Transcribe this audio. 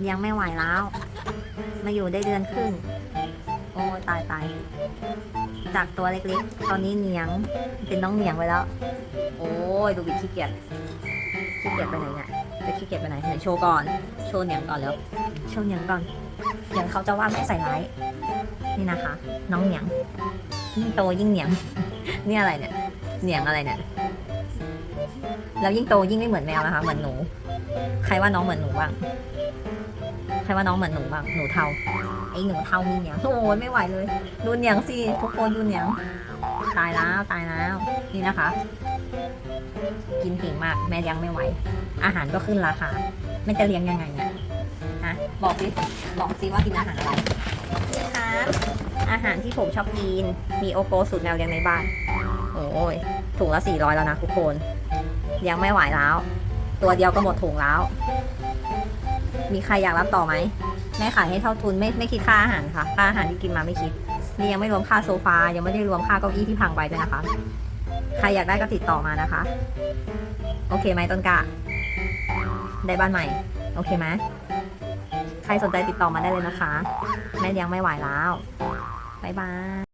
เลี้ยงไม่ไหวแล้ว มาอยู่ได้เดือนครึ่ง โอ้ตายตายจากตัวเล็กๆ ตอนนี้เหนียง เป็นน้องเหนียงไปแล้ว โอ้ยดูบิขี้เกียจ ขี้เกียจไปไหนเนี่ยจะขี้เกียจไปไหนไหนโชว์ก่อน โชว์เหนียงก่อนแล้วโชว์เหนียงก่อนเดี๋ยวเขาจะว่าไม่ใส่ร้าย นี่นะคะ น้องเหนียงยิ่งโตยิ่งเหนียง นี่อะไรเนี่ย เหนียงอะไรเนี่ย แล้วยิ่งโตยิ่งไม่เหมือนแมวนะคะ เหมือนหนู ใครว่าน้องเหมือนหนูบ้าง ใครว่าน้องเหมือนหนูบ้าง หนูเทา ไอ้หนูเทามีเหนียงโอ้ยไม่ไหวเลย ดูเหนียงสิทุกคนดูเหนียง ตายแล้วตายแล้ว นี่นะคะ กินเก่งมาก แม่เลี้ยงไม่ไหว อาหารก็ขึ้นราคาแม่จะเลี้ยงยังไงเนี่ยฮะบอกสิบอกสิว่ากินอาหารอะไรนี่คะอาหารที่ผมชอบกิน มีโอโกสูตรแมวเลี้ยงในบ้าน โอ้ยถุงละสี่ร้อยแล้วนะทุกคน เลี้ยงไม่ไหวแล้ว ตัวเดียวก็หมดถุงแล้ว มีใครอยากรับต่อไหมแม่ขายให้เท่าทุนไม่ไม่คิดค่าอาหารค่ะค่าอาหารที่กินมาไม่คิด นี่ยังไม่รวมค่าโซฟา ยังไม่ได้รวมค่าเก้าอี้ที่พังไปด้วยนะคะ ใครอยากได้ก็ติดต่อมานะคะ โอเคไหมต้นกะได้บ้านใหม่ โอเคไหมใครสนใจติดต่อมาได้เลยนะคะ แม่เลี้ยงไม่ไหวแล้วบ๊ายบาย